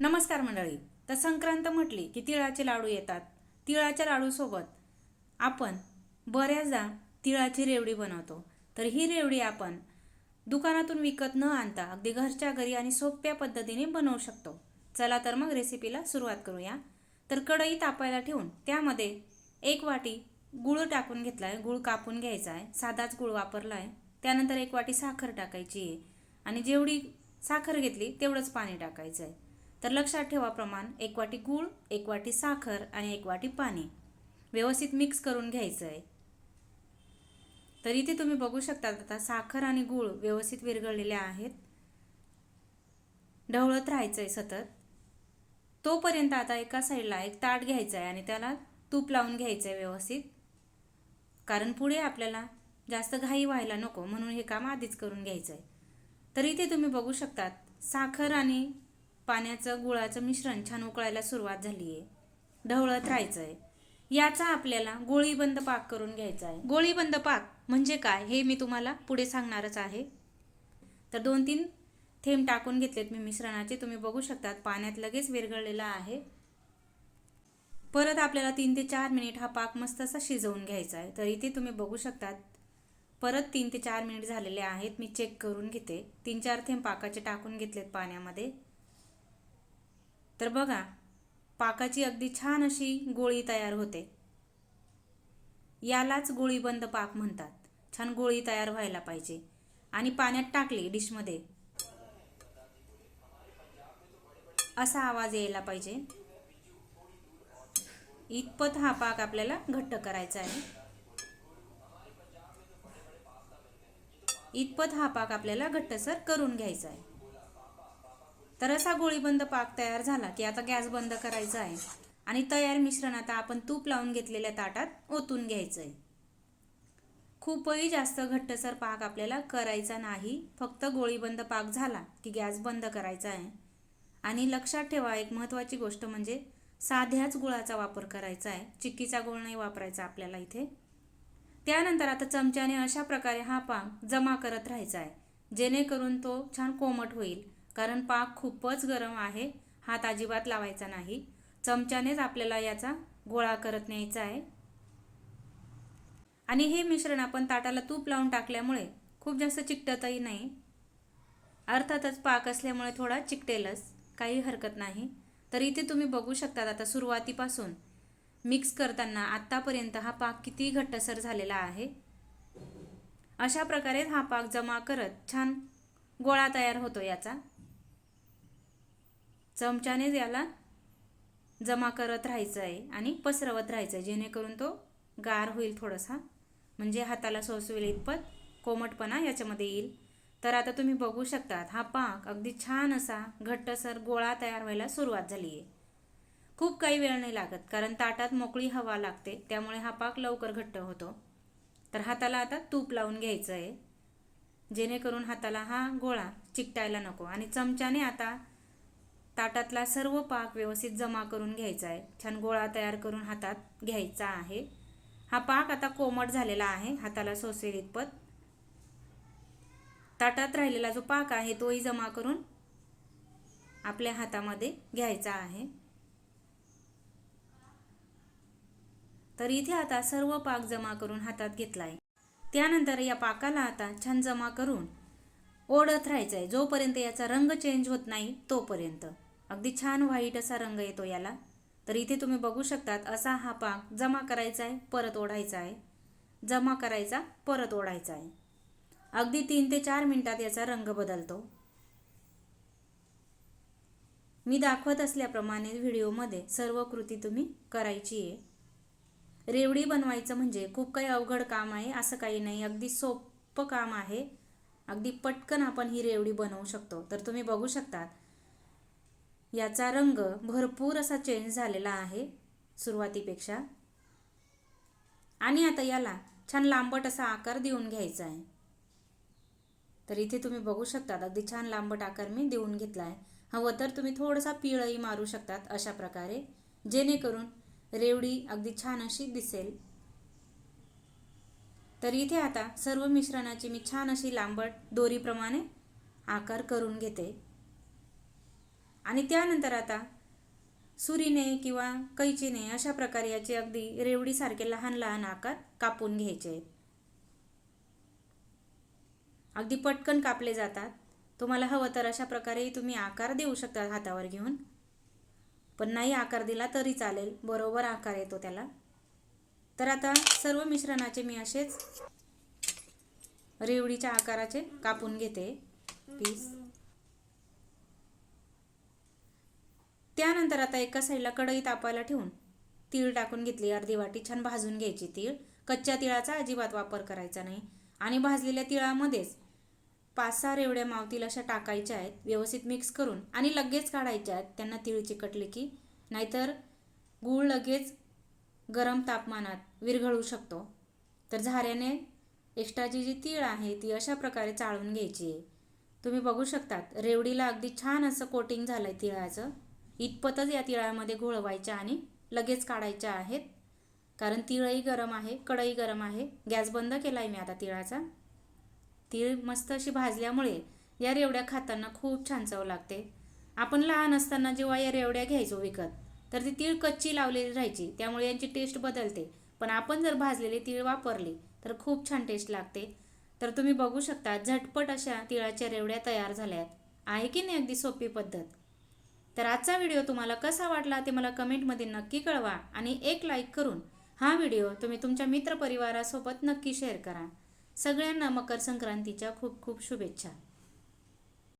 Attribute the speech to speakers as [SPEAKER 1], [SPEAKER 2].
[SPEAKER 1] नमस्कार मंडळी. तर संक्रांत म्हटली की तिळाचे लाडू येतात. तिळाच्या लाडूसोबत आपण बऱ्याचदा तिळाची रेवडी बनवतो. तर ही रेवडी आपण दुकानातून विकत न आणता अगदी घरच्या घरी आणि सोप्या पद्धतीने बनवू शकतो. चला तर मग रेसिपीला सुरुवात करूया. तर कढई तापायला ठेवून त्यामध्ये एक वाटी गुळ टाकून घेतला आहे गुळ कापून घ्यायचा आहे साधाच गुळ वापरला आहे त्यानंतर एक वाटी साखर टाकायची आहे. आणि जेवढी साखर घेतली तेवढंच पाणी टाकायचं आहे तर लक्षात ठेवा प्रमाण. एक वाटी गूळ एक वाटी साखर आणि एक वाटी पाणी. व्यवस्थित मिक्स करून घ्यायचं आहे तर इथे तुम्ही बघू शकता आता साखर आणि गूळ व्यवस्थित विरघळलेले आहेत. ढवळत राहायचं आहे सतत. तोपर्यंत आता एका साईडला एक ताट घ्यायचं आहे आणि त्याला तूप लावून घ्यायचं आहे व्यवस्थित. कारण पुढे आपल्याला जास्त घाई व्हायला नको म्हणून हे काम आधीच करून घ्यायचं आहे तर इथे तुम्ही बघू शकतात साखर आणि पाण्याचं गुळाचं मिश्रण छान उकळायला सुरुवात झाली आहे ढवळत राहायचं आहे याचा आपल्याला गोळीबंद पाक करून घ्यायचा आहे गोळीबंद पाक म्हणजे काय हे मी तुम्हाला पुढे सांगणारच आहे. तर दोन तीन थेंब टाकून घेतलेत मी मिश्रणाचे. तुम्ही बघू शकतात पाण्यात लगेच विरघळलेला आहे. परत आपल्याला तीन ते चार मिनिट हा पाक मस्त असा शिजवून घ्यायचा आहे तर इथे तुम्ही बघू शकतात. परत तीन ते चार मिनिट झालेले आहेत. मी चेक करून घेते. तीन चार थेंब पाकाचे टाकून घेतलेत पाण्यामध्ये. तर बघा पाकाची अगदी छान अशी गोळी तयार होते. यालाच गोळीबंद पाक म्हणतात. छान गोळी तयार व्हायला पाहिजे. आणि पाण्यात टाकली डिशमध्ये. असा आवाज यायला पाहिजे. इतपत हा पाक आपल्याला घट्ट करायचा आहे. इतपत हा पाक आपल्याला घट्टसर करून घ्यायचा आहे. तर असा गोळीबंद पाक तयार झाला की आता गॅस बंद करायचा आहे. आणि तयार मिश्रण आता आपण तूप लावून घेतलेल्या ताटात ओतून घ्यायचं आहे खूपही जास्त घट्टसर पाक आपल्याला करायचा नाही. फक्त गोळीबंद पाक झाला की गॅस बंद करायचा आहे. आणि लक्षात ठेवा एक महत्त्वाची गोष्ट म्हणजे साध्याच गुळाचा वापर करायचा आहे. चिक्कीचा गुळ नाही वापरायचा आपल्याला इथे. त्यानंतर आता चमच्याने अशा प्रकारे हा पाक जमा करत राहायचा आहे. जेणेकरून तो छान कोमट होईल. कारण पाक खूपच गरम आहे हात अजिबात लावायचा नाही. चमच्यानेच आपल्याला याचा गोळा करत न्यायचा आहे. आणि हे मिश्रण आपण ताटाला तूप लावून टाकल्यामुळे खूप जास्त चिकटतही नाही. अर्थातच पाक असल्यामुळे थोडा चिकटेलच काही हरकत नाही. तर इथे तुम्ही बघू शकतात आता सुरुवातीपासून मिक्स करताना आत्तापर्यंत हा पाक किती घट्टसर झालेला आहे. अशा प्रकारे हा पाक जमा करत छान गोळा तयार होतो याचा. चमच्यानेच याला जमा करत राहायचं आहे आणि पसरवत राहायचं आहे जेणेकरून तो गार होईल थोडासा. म्हणजे हाताला सोसवेल इतपत कोमटपणा याच्यामध्ये येईल. तर आता तुम्ही बघू शकतात हा पाक अगदी छान असा घट्टसर गोळा तयार व्हायला सुरुवात झाली आहे. खूप काही वेळ नाही लागत कारण ताटात मोकळी हवा लागते त्यामुळे हा पाक लवकर घट्ट होतो. तर हाताला आता तूप लावून घ्यायचं आहे जेणेकरून हाताला हा गोळा चिकटायला नको. आणि चमच्याने आता ताटातला सर्व पाक व्यवस्थित जमा करून घ्यायचा आहे. छान गोळा तयार करून हातात घ्यायचा आहे. हा पाक आता कोमट झालेला आहे. हाताला सोसेल इतपत. ताटात राहिलेला जो पाक आहे तोही जमा करून आपल्या हातामध्ये घ्यायचा आहे. तर इथे आता सर्व पाक जमा करून हातात घेतला आहे त्यानंतर या पाकाला आता छान जमा करून ओढत राहायचं आहे जोपर्यंत याचा रंग चेंज होत नाही तोपर्यंत. अगदी छान व्हाईट असा रंग येतो याला. तर इथे तुम्ही बघू शकतात असा हा पाक जमा करायचा आहे परत ओढायचा आहे. जमा करायचा परत ओढायचा आहे. अगदी तीन ते चार मिनिटात याचा रंग बदलतो. मी दाखवत असल्याप्रमाणे व्हिडिओमध्ये सर्व कृती तुम्ही करायची आहे. रेवडी बनवायचं म्हणजे खूप काही अवघड काम आहे असं काही नाही. अगदी सोपं काम आहे. अगदी पटकन आपण ही रेवडी बनवू शकतो. तर तुम्ही बघू शकतात याचा रंग भरपूर असा चेंज झालेला आहे सुरुवातीपेक्षा. आणि आता याला छान लांबट असा आकार देऊन घ्यायचा आहे. तर इथे तुम्ही बघू शकतात अगदी छान लांबट आकार मी देऊन घेतला आहे. हवं तर तुम्ही थोडासा पिळही मारू शकतात अशा प्रकारे जेणेकरून रेवडी अगदी छान अशी दिसेल. तर इथे आता सर्व मिश्रणाची मी छान अशी लांबट दोरीप्रमाणे आकार करून घेते. आणि त्यानंतर आता सुरीने किंवा कैचीने अशा प्रकारे याचे अगदी रेवडीसारखे लहान लहान आकार कापून घ्यायचे आहेत. अगदी पटकन कापले जातात. तुम्हाला हवं तर अशा प्रकारे तुम्ही आकार देऊ शकता हातावर घेऊन. पण नाही आकार दिला तरी चालेल बरोबर आकार येतो त्याला. तर आता सर्व मिश्रणाचे मी असेच रेवडीच्या आकाराचे कापून घेते. पीस. त्यानंतर आता एका साईडला कढई तापायला ठेवून तीळ टाकून घेतली. अर्धी वाटी छान भाजून घ्यायची तीळ. कच्च्या तिळाचा अजिबात वापर करायचा नाही. आणि भाजलेल्या तिळामध्येच पाच सहा रेवड्या मावतील अशा टाकायच्या आहेत. व्यवस्थित मिक्स करून आणि लगेच काढायच्या आहेत. त्यांना तीळ चिकटले की नाहीतर गूळ लगेच गरम तापमानात विरघळू शकतो. तर झाऱ्याने एक्स्ट्राची जी तीळ आहे ती अशा प्रकारे चाळून घ्यायची आहे. तुम्ही बघू शकतात रेवडीला अगदी छान असं कोटिंग झालं आहे तिळाचं. इतपतच या तिळामध्ये घोळवायच्या आणि लगेच काढायच्या आहेत. कारण तिळही गरम आहे कढई गरम आहे. गॅस बंद केला आहे मी आता तिळाचा. तीळ मस्त अशी भाजल्यामुळे या रेवड्या खाताना खूप छान चव लागते. आपण लहान असताना जेव्हा या रेवड्या घ्यायचो विकत तर ती तीळ कच्ची लावलेली राहायची. त्यामुळे यांची टेस्ट बदलते. पण आपण जर भाजलेले तीळ वापरली तर खूप छान टेस्ट लागते. तर तुम्ही बघू शकता झटपट अशा तिळाच्या रेवड्या तयार झाल्या आहे की नाही अगदी सोपी पद्धत? तर आजचा व्हिडिओ तुम्हाला कसा वाटला ते मला कमेंटमध्ये नक्की कळवा आणि एक लाईक करून हा व्हिडिओ तुम्ही तुमच्या मित्रपरिवारासोबत नक्की शेअर करा. सगळ्यांना मकर संक्रांतीच्या खूप खूप शुभेच्छा.